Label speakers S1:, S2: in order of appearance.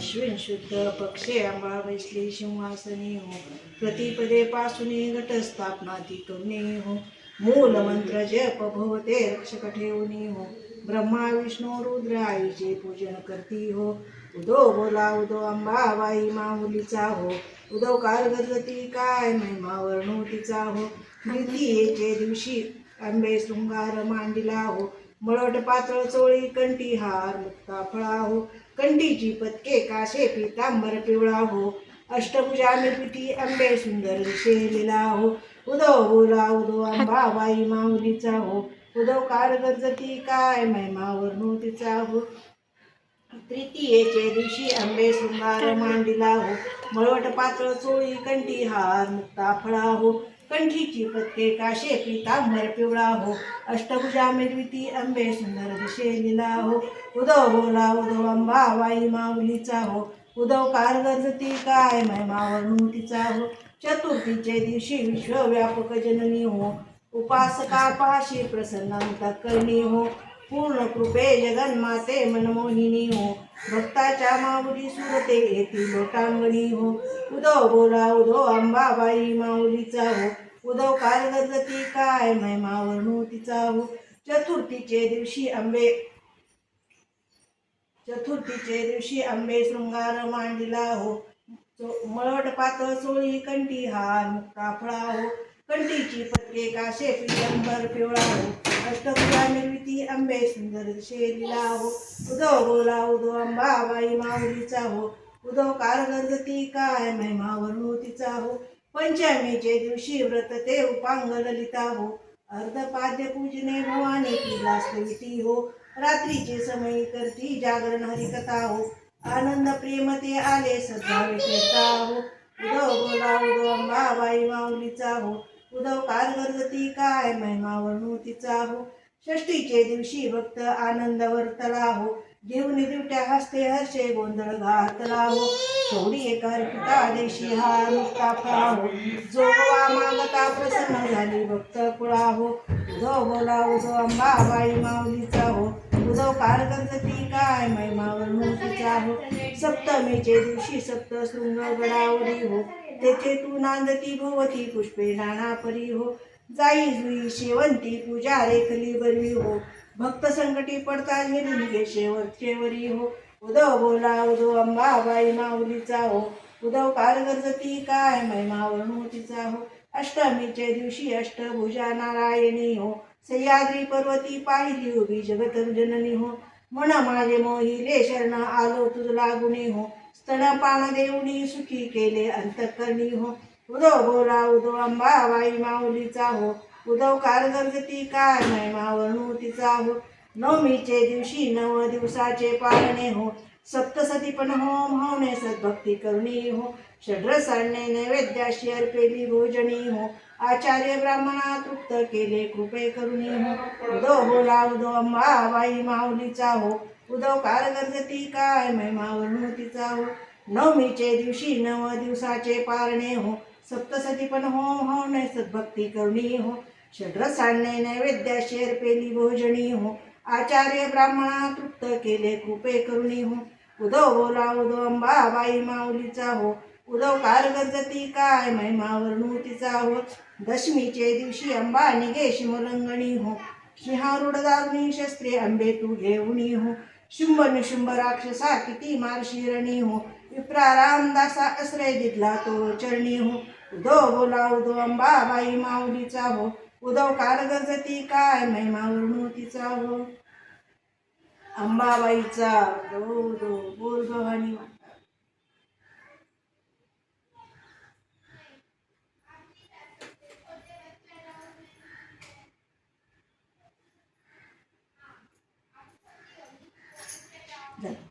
S1: अश्विन शुद्ध पक्षे अंबा बैसली सिंहासनी हो. प्रतिपदे पासून घटस्थापना ती करुणी हो मूल मंत्र जप भवते रक्षक ठेवणी हो ब्रह्मा विष्णू रुद्र आईचे पूजन करती हो. उदो बोला उदो अंबाबाई माऊलीचा हो. उदो काल गजती काय महिमा वर्णू तिचा हो. द्वितीयेचे दिवशी आंबे शृंगार मांडिला हो. मळट पातळ चोळी कंठी हार मुक्ता फळा हो. कंडीची पतके कासे पितांबर पिवळा हो अष्टभुजा निर्मिती आंबे सुंदर शेलेला हो उदो बोला उदो अंबाबाई माऊलीचा हो उदो काळ गरजती काय महिमा वर्णू तिचा हो तृतीयेचे दिवशी आंबे सुंदर मांडिला हो मळवट पातळ चोळी कंटी हार मुक्ता फळा हो कंठीची प्रत्येका काशे पितांबर पिवळा हो. अष्टभुजा मिरविती आंबे सुंदर दिशेलीला हो. उदव बोला अंबा बाई माऊलीचा हो. उदव कार गरजती काय महिमा वर्णू तिचा हो. चतुर्थीचे दिवशी विश्वव्यापक जननी हो. उपासकापाशी प्रसन्नांत करणी हो. पूर्ण कृपे जगन्माते मनमोहिनी हो भक्ताच्या माऊली सुरते येती लोटांगणी हो. उदो बोला उदो अंबाबाई माऊलीचा हो. उदो काल गजती काय महिमा वर्णू तिचा हो. चतुर्थीचे दिवशी आंबे चतुर्थीचे दिवशी आंबे शृंगार मांडिला हो. चो- मळवट पातळ चोळी कंठी हार मुक्ता फळा हो. कंठीची पत्रे काशे पिंबर पिवळा हो. अष्टभुजा अंबे आंबे सुंदर शेलीला हो उदो बोला उदो अंबाबाई माऊलीचा हो उदो काल ती काय महिमा वर्णू तिचा हो पंचमीचे दिवशी व्रत ते उपांग ललिता हो अर्धपाद्य पूजने भवानी तिला स्तविती हो रात्रीचे समय करती जागरण हरिकथा हो आनंद प्रेम ते आले सध्या विषयता हो उदो बोला उदो अंबाबाई माऊलीचा हो उदव काल गरजती काय महिमा वर्णू तिचा हो षष्टीचे दिवशी भक्त आनंद वर्तला हो घेऊन दिवट्या हस्ते हर्षे गोंधळ घातला हो थोडी एका पिता देशी हा मुक्ता फळा हो जोगवा मागता प्रसन्न झाली भक्त कुळा हो उदो बोला उदो अंबाबाई माऊलीचा हो उदो काल गणपती काय? महिमा वर्णू हो सप्तमीचे दिवशी सप्त शृंग गडावरी हो. तेथे तू नांदती भोवती पुष्पे नाना परी हो. जाई जुई शेवंती पूजा रेखली बरवी हो. भक्त संकटी पडता झेली गे शेवटचेवरी हो. उदव बोला उदव अंबाबाई माऊलीचा हो. उदव काल गरजती काय? महिमा वर्णू तिचा हो. अष्टमीच्या दिवशी अष्टभुजा नारायणी हो. सह्याद्री पर्वती पाहिली उभी जगत जननी हो. म्हण माझे मोहिले शरण आलो तुझला गुणी हो. स्तनपान देऊनी सुखी केले अंतकरणी हो. उदो बोला उदो अंबाबाई माऊलीचा हो. उदव कार काय महिमा वर्णू तिचा हो. नवमीचे दिवशी नव दिवसाचे पाळणे हो. सप्तसती पण होम होणे सद्भक्ती करणी हो. षड्रसाने नैवेद्याशी अर्पेली भोजनी हो. आचार्य ब्राह्मणा तृप्त केले कृपे करुणी हो. उदो हो बोला उदो अंबाबाई माऊलीचा हो. उदो कार गरजती काय महिमा वर्णुतीचा हो. नवमीचे दिवशी नव दिवसाचे पारणे हो. सप्तसती पण होम होणे सद्भक्ती करुणी हो. षड्रसाने नैवेद्याशी अर्पेली भोजनी हो. आचार्य ब्राह्मणा तृप्त केले कृपे करुणी हो. उदो बोला उदो अंबाबाई माऊलीचा हो उदो कार काय महिमा वर्णू हो दशमीचे दिवशी अंबा निघे शिमलंगणी हो. सिंहारूढ दारुणी शस्त्रे अंबे तू घेऊनी हो शुंभ निशुंभ राक्षसा किती मारशिरणी हो. विप्रा रामदासा आश्रय दिला तो चरणी हो. उदो बोला उदो अंबाबाई माऊलीचा हो उदो कारगजती काय महिमा वर्णू हो अंबाबाईचा उदो उदो बोल भवानी माता झालं.